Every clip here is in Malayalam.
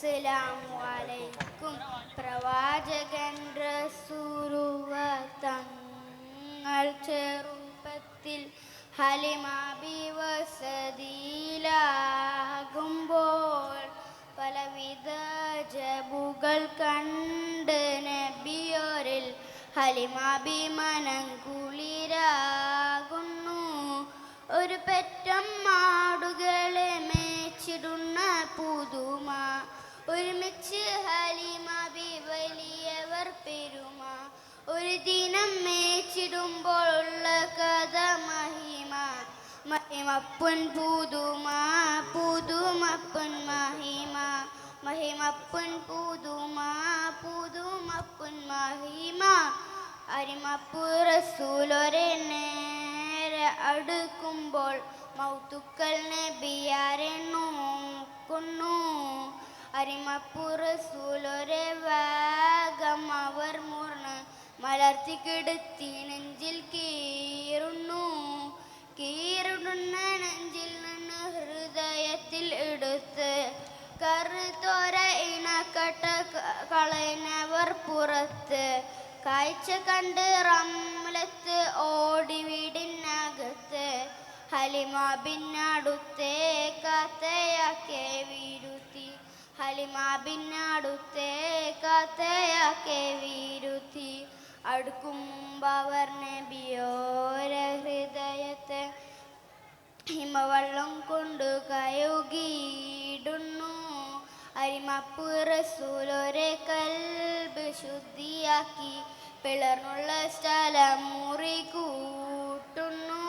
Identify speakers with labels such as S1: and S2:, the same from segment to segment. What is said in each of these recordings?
S1: അസ്സലാമലൈക്കും. പ്രവാചകൻ റസൂറുവ തങ്ങൾ ചെറുപ്പത്തിൽ ഹലിമാബി വസതിയിലാകുമ്പോൾ പലവിധ ജബുകൾ കണ്ട് നബിയോരിൽ ഹലിമാബി മനം കുളിരാകുന്നു ഒരു പെറ്റം മാടുകളെ മേച്ചിടുന്ന പുതുമ ഒരു ദിനം മേച്ചിടുമ്പോൾ ഉള്ള കഥ മഹിമ മഹിമപ്പുൻ പുതുമ പുതുമപ്പുൻ മഹിമ മഹിമപ്പുൻ പുതുമ പുതുമപ്പുൻ മഹിമ അരിമപ്പു റസൂലൊരെ നേരെ അടുക്കുമ്പോൾ മൗത്തുക്കൾ നബിയാരെ നോക്കുന്നു അരിമപ്പു മലർത്തി കിടത്തി നെഞ്ചിൽ കീറുന്നു. കീറുന്ന നെഞ്ചിൽ നിന്ന് ഹൃദയത്തിൽ എടുത്ത് കറുത്തോര ഇണക്കട്ട കളയുന്നവർ പുറത്ത്. കാഴ്ച കണ്ട് റംലത്ത് ഓടി വീടിനകത്ത്. ഹലിമ പിന്നടുത്തേ കാത്തയാക്കെ വീരുത്തി. ഹലിമ പിന്നടുത്തേ കാത്തയാക്കെ വീരുത്തി. അടുക്കുമ്പവർ നബിയോര ഹൃദയത്തെ ഹിമവെള്ളം കൊണ്ട് കയുകിയിടുന്നു അരിമപ്പ് റസൂലൊരെ കൽബ് ശുദ്ധിയാക്കി പിളർന്നുള്ള സ്ഥലം മുറി കൂട്ടുന്നു.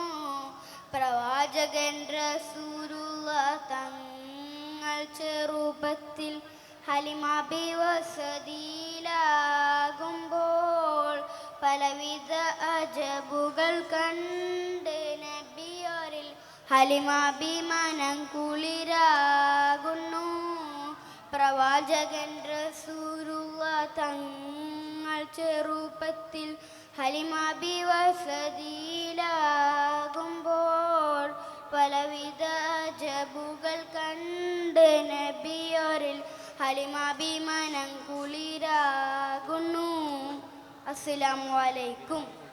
S1: പ്രവാചകൻ റസൂലുള്ള തങ്ങൾ ചെറുപ്പത്തിൽ ഹലിമാബി വസതിയിലാകുമ്പോൾ പലവിധ അജബുകൾ കണ്ട് നബിയോരിൽ ഹലിമാഭിമാനം കുളിരാകുന്നു. പ്രവാചകൻ റസൂലുള്ള തങ്ങൾ ചെറുപ്പത്തിൽ ഹലിമാബി വസതിയിലാകുമ്പോൾ പലവിധ ജബുകൾ കണ്ട് നബിയോരിൽ ഹലിമാബി മനം കുളിരാകുന്നു അസ്സലാമു അലൈക്കും.